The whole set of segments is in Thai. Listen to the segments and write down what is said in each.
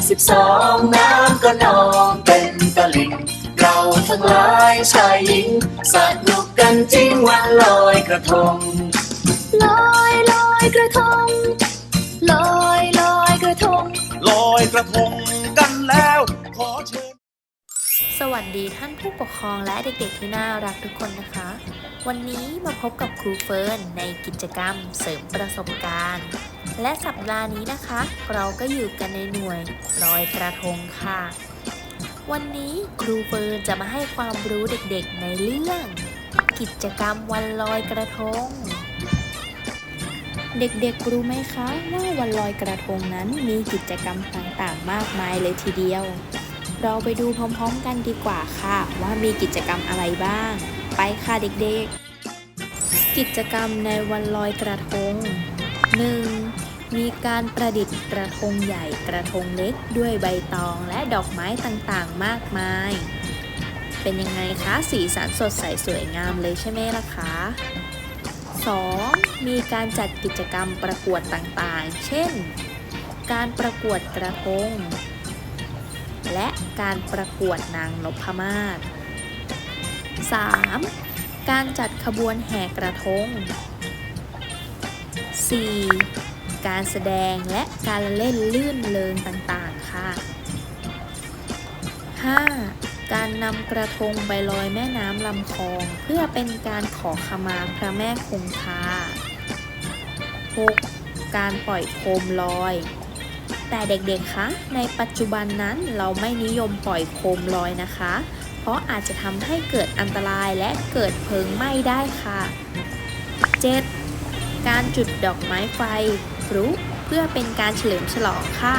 อนสิบสองน้ำก็นองเป็นตะลิ่งเราทั้งหลายชายหญิงสนุกกันจริงวันลอยกระทง ลอยลอยกระทง ลอยลอยกระทง ลอยกระทงกันแล้ว ขอเชิญ สวัสดีท่านผู้ปกครองและเด็กๆที่น่ารักทุกคนนะคะ วันนี้มาพบกับครูเฟิร์นในกิจกรรมเสริมประสบการณ์ และสัปดาห์นี้นะคะ เราก็อยู่กันในหน่วยลอยกระทงค่ะ วันนี้ครูเฟิร์นจะมาให้ความรู้เด็กๆในเรื่อง กิจกรรมวันลอยกระทง เด็กๆรู้ไหมคะว่าวันลอยกระทงนั้นมีกิจกรรมต่างๆ มากมายเลยทีเดียว เราไปดูพร้อมๆกันดีกว่าค่ะ ว่ามีกิจกรรมอะไรบ้าง ไปค่ะเด็กๆ กิจกรรมในวันลอยกระทง 1. มีการประดิษฐ์กระทงใหญ่กระทงเล็กด้วยใบตองและดอกไม้ต่างๆ มากมาย เป็นยังไงคะ สีสันสดใสสวยงามเลยใช่ไหมล่ะคะ 2. มีการจัดกิจกรรมประกวดต่างๆ เช่น การประกวดกระทง และการประกวดนางนพมาศ 3. การจัดขบวนแห่กระทง 4. การแสดงและการเล่นลื่นเลิงต่างๆ ค่ะ 5. การนำกระทงไปลอยแม่น้ำลำคลอง เพื่อเป็นการขอขมาพระแม่คงคา 6. การปล่อยโคมลอย แต่เด็กๆ คะ ในปัจจุบันนั้นเราไม่นิยมปล่อยโคมลอยนะคะ เพราะอาจจะทำให้เกิดอันตรายและเกิดเพลิงไหม้ได้ค่ะ 7. การจุดดอกไม้ไฟพลุเพื่อเป็นการเฉลิมฉลองค่ะ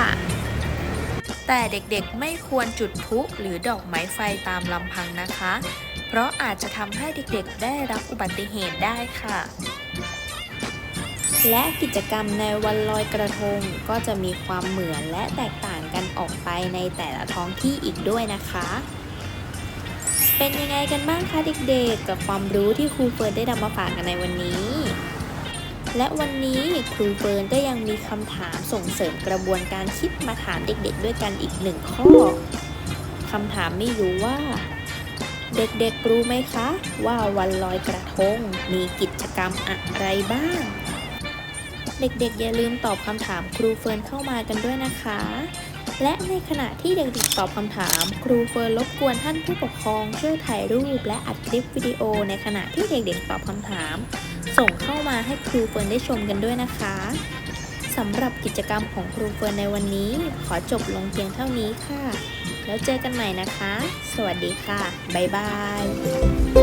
แต่เด็กๆไม่ควรจุดพลุหรือดอกไม้ไฟตามลำพังนะคะ เพราะอาจจะทำให้เด็กๆได้รับอุบัติเหตุได้ค่ะ และกิจกรรมในวันลอยกระทงก็จะมีความเหมือนและแตกต่างกันออกไปในแต่ละท้องที่อีกด้วยนะคะเป็นยังไงกันบ้างคะเด็กๆ กับความรู้ที่ครูเฟิร์นได้นำมาฝากกันในวันนี้ และวันนี้ครูเฟิร์นก็ยังมีคำถามส่งเสริมกระบวนการคิดมาถามเด็กๆ ด้วยกันอีกหนึ่งข้อคำถามไม่รู้ว่า เด็กๆรู้ไหมคะ ว่าวันลอยกระทงมีกิจกรรมอะไรบ้าง เด็กๆ อย่าลืมตอบคำถามครูเฟิร์นเข้ามากันด้วยนะคะ และในขณะที่เด็กๆตอบคำถาม ครูเฟิร์นรบกวนท่านผู้ปกครองช่วยถ่ายรูปและอัดคลิปวิดีโอในขณะที่เด็กๆตอบคำถาม ส่งเข้ามาให้ครูเฟิร์นได้ชมกันด้วยนะคะสำหรับกิจกรรมของครูเฟิร์นในวันนี้ ขอจบลงเพียงเท่านี้ค่ะ แล้วเจอกันใหม่นะคะ สวัสดีค่ะ บ๊ายบาย